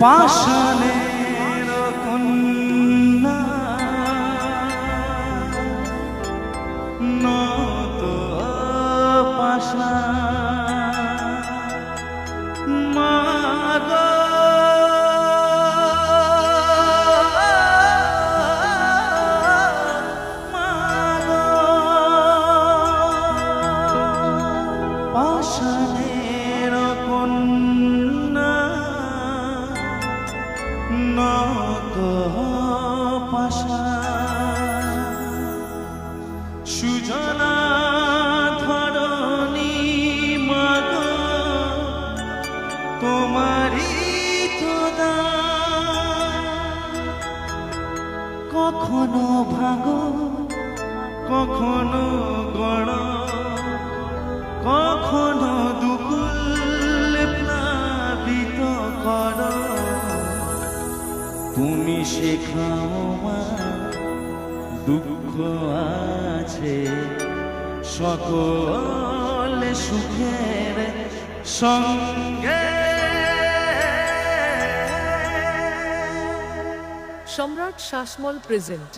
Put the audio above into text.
পাষাণের কন্যা। নত পাষাণ পাষাণ সুজনা ধরণী মাগ তোমারই তো কখনো ভাগ কখনো গড়। তুমি শেখাও দুঃখ আছে। সকল সুখের সঙ্গে। সম্রাট শাসমল প্রেজেন্ট।